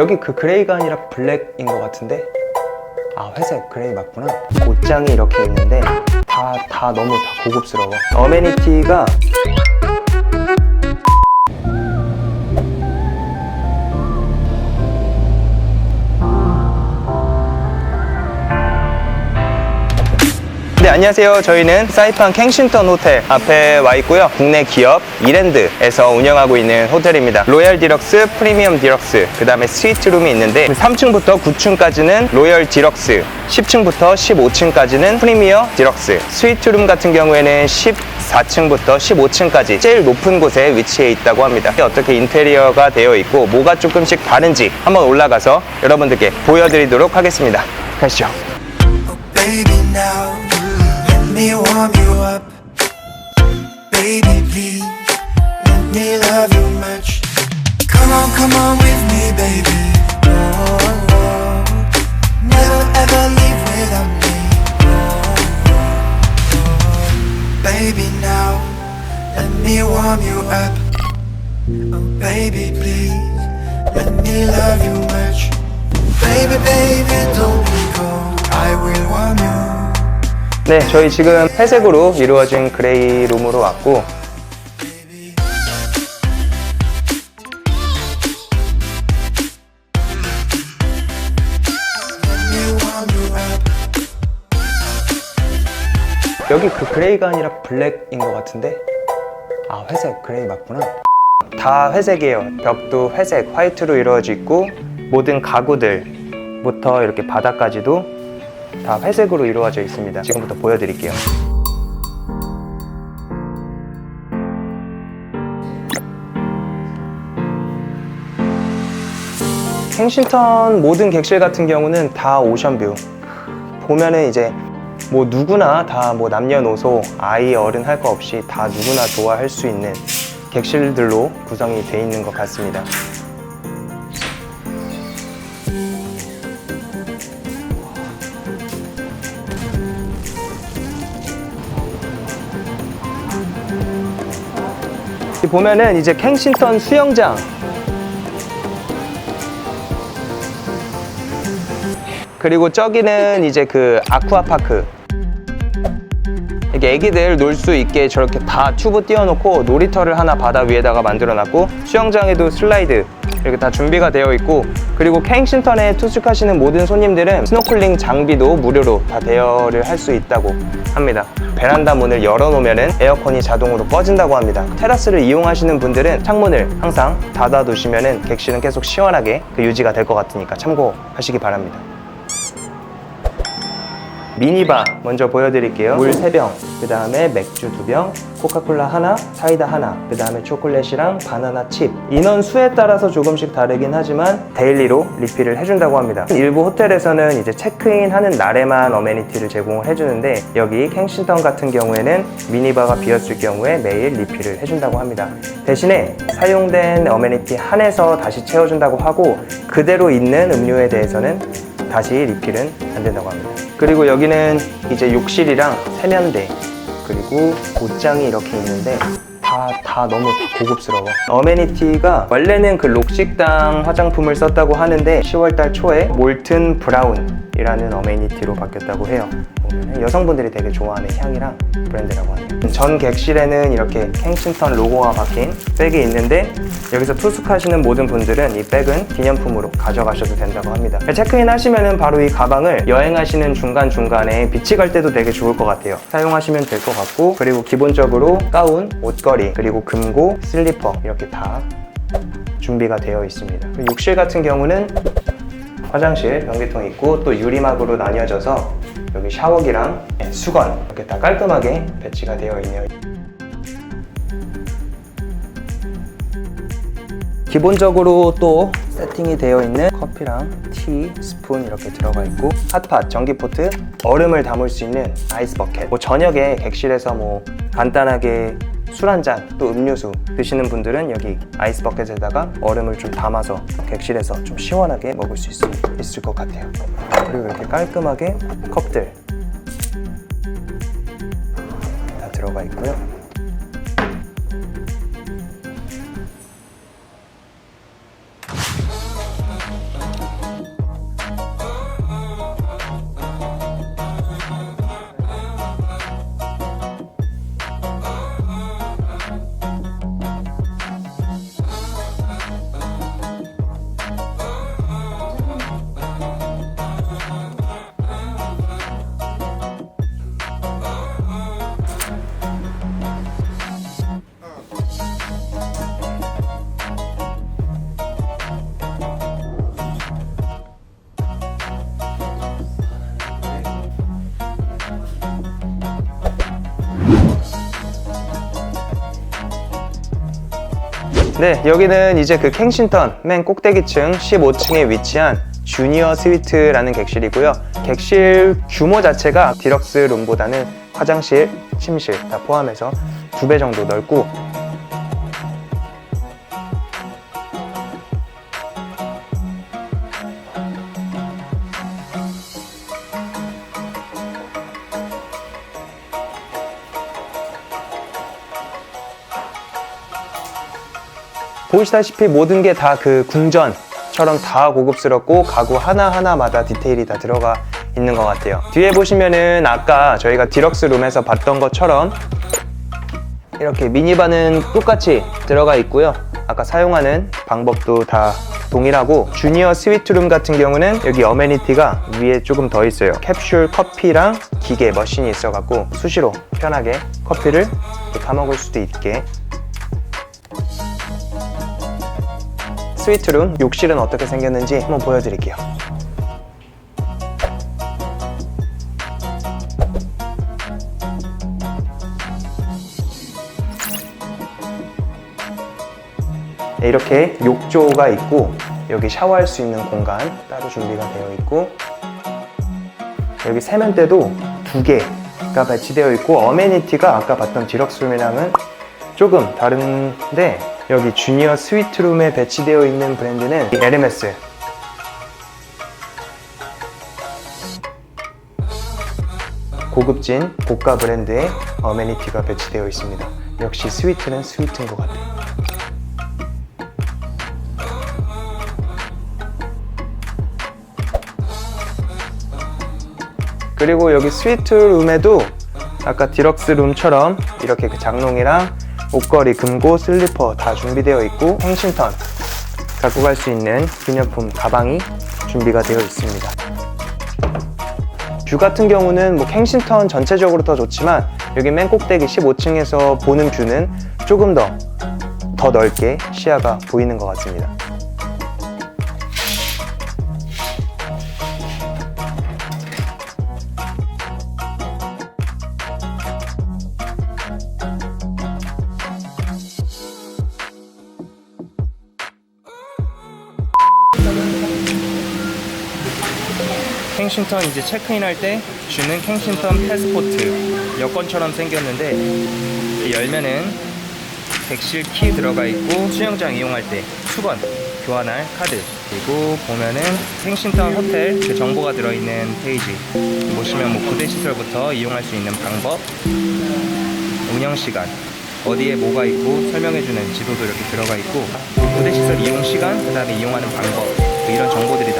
여기 그 그레이가 아니라 블랙인 것 같은데? 아 회색 그레이 맞구나. 옷장이 이렇게 있는데 다 다 너무 다 고급스러워. 어메니티가 안녕하세요. 저희는 사이판 캥싱턴 호텔 앞에 와 있고요. 국내 기업 이랜드에서 운영하고 있는 호텔입니다. 로얄 디럭스 프리미엄 디럭스 그 다음에 스위트룸이 있는데 3층부터 9층까지는 로얄 디럭스 10층부터 15층까지는 프리미어 디럭스 스위트룸 같은 경우에는 14층부터 15층까지 제일 높은 곳에 위치해 있다고 합니다. 어떻게 인테리어가 되어 있고 뭐가 조금씩 다른지 한번 올라가서 여러분들께 보여드리도록 하겠습니다. 가시죠. Me warm you up. Baby, please let me love you much. Come on, come on with me, baby. Oh. Never ever leave without me. Baby, now let me warm you up. Oh, baby, please let me love you much. Baby, baby, don't be cold. I will warm you. 네, 저희 지금 회색으로 이루어진 그레이 룸으로 왔고. 여기 그 그레이가 아니라 블랙인 것 같은데? 아 회색 그레이 맞구나. 다 회색이에요. 벽도 회색 화이트로 이루어져 있고 모든 가구들부터 이렇게 바닥까지도 다 회색으로 이루어져 있습니다. 지금부터 보여드릴게요. 켄싱턴 모든 객실 같은 경우는 다 오션뷰. 보면은 이제 뭐 누구나 다 뭐 남녀노소 아이 어른 할 거 없이 다 누구나 좋아할 수 있는 객실들로 구성이 돼 있는 것 같습니다. 보면은 이제 캥싱턴 수영장 그리고 저기는 이제 그 아쿠아파크. 이게 애기들 놀 수 있게 저렇게 다 튜브 띄워놓고 놀이터를 하나 바다 위에다가 만들어놨고 수영장에도 슬라이드 이렇게 다 준비가 되어 있고 그리고 캥싱턴에 투숙하시는 모든 손님들은 스노클링 장비도 무료로 다 대여를 할 수 있다고 합니다. 베란다 문을 열어놓으면 에어컨이 자동으로 꺼진다고 합니다. 테라스를 이용하시는 분들은 창문을 항상 닫아두시면 객실은 계속 시원하게 그 유지가 될 것 같으니까 참고하시기 바랍니다. 미니바 먼저 보여드릴게요. 물 3병, 그 다음에 맥주 2병, 코카콜라 하나, 사이다 하나, 그 다음에 초콜릿이랑 바나나 칩. 인원 수에 따라서 조금씩 다르긴 하지만 데일리로 리필을 해준다고 합니다. 일부 호텔에서는 이제 체크인 하는 날에만 어메니티를 제공을 해주는데 여기 캥싱턴 같은 경우에는 미니바가 비었을 경우에 매일 리필을 해준다고 합니다. 대신에 사용된 어메니티 한해서 다시 채워준다고 하고 그대로 있는 음료에 대해서는 다시 리필은 안 된다고 합니다. 그리고 여기는 이제 욕실이랑 세면대 그리고 옷장이 이렇게 있는데 다, 다 너무 다 고급스러워. 어메니티가 원래는 그 록식당 화장품을 썼다고 하는데 10월달 초에 몰튼 브라운 이라는 어메니티로 바뀌었다고 해요. 여성분들이 되게 좋아하는 향이랑 브랜드라고 하네요. 전 객실에는 이렇게 캥싱턴 로고가 박힌 백이 있는데 여기서 투숙하시는 모든 분들은 이 백은 기념품으로 가져가셔도 된다고 합니다. 체크인 하시면은 바로 이 가방을 여행하시는 중간중간에 비치 갈 때도 되게 좋을 것 같아요. 사용하시면 될 것 같고 그리고 기본적으로 가운, 옷걸이, 그리고 금고, 슬리퍼 이렇게 다 준비가 되어 있습니다. 욕실 같은 경우는 화장실 변기통 있고 또 유리막으로 나뉘어져서 여기 샤워기랑 수건 이렇게 다 깔끔하게 배치가 되어 있네요. 기본적으로 또 세팅이 되어 있는 커피랑 티, 스푼 이렇게 들어가 있고 핫팟, 전기 포트, 얼음을 담을 수 있는 아이스 버켓. 뭐 저녁에 객실에서 뭐 간단하게 술 한 잔 또 음료수 드시는 분들은 여기 아이스 버켓에다가 얼음을 좀 담아서 객실에서 좀 시원하게 먹을 수 있을, 있을 것 같아요. 그리고 이렇게 깔끔하게 컵들 다 들어가 있고요 네, 여기는 이제 그 캥싱턴 맨 꼭대기층 15층에 위치한 주니어 스위트라는 객실이고요. 객실 규모 자체가 디럭스 룸보다는 화장실, 침실 다 포함해서 두 배 정도 넓고 보시다시피 모든 게 다 그 궁전처럼 다 고급스럽고 가구 하나하나마다 디테일이 다 들어가 있는 것 같아요. 뒤에 보시면은 아까 저희가 디럭스 룸에서 봤던 것처럼 이렇게 미니바는 똑같이 들어가 있고요. 아까 사용하는 방법도 다 동일하고 주니어 스위트룸 같은 경우는 여기 어메니티가 위에 조금 더 있어요. 캡슐 커피랑 기계 머신이 있어 갖고 수시로 편하게 커피를 타 먹을 수도 있게 스위트룸 욕실은 어떻게 생겼는지 한번 보여드릴게요. 네, 이렇게 욕조가 있고 여기 샤워할 수 있는 공간 따로 준비가 되어 있고 여기 세면대도 두 개가 배치되어 있고 어메니티가 아까 봤던 디럭스룸이랑은 조금 다른데 여기 주니어 스위트룸에 배치되어 있는 브랜드는 이 에르메스 고급진 고가 브랜드의 어메니티가 배치되어 있습니다. 역시 스위트는 스위트인 것 같아요. 그리고 여기 스위트 룸에도 아까 디럭스 룸처럼 이렇게 그 장롱이랑 옷걸이, 금고, 슬리퍼 다 준비되어 있고 행신턴 갖고 갈 수 있는 기념품 가방이 준비가 되어 있습니다. 뷰 같은 경우는 뭐 캥싱턴 전체적으로 더 좋지만 여기 맨 꼭대기 15층에서 보는 뷰는 조금 더 더 넓게 시야가 보이는 것 같습니다. 캥싱턴 이제 체크인할 때 주는 캥싱턴 패스포트. 여권처럼 생겼는데 열면은 객실 키 들어가 있고 수영장 이용할 때 수건 교환할 카드. 그리고 보면은 캥싱턴 호텔 그 정보가 들어있는 페이지. 보시면 뭐 부대 시설부터 이용할 수 있는 방법 운영 시간 어디에 뭐가 있고 설명해주는 지도도 이렇게 들어가 있고 부대 시설 이용 시간 그 다음에 이용하는 방법 뭐 이런 정보들이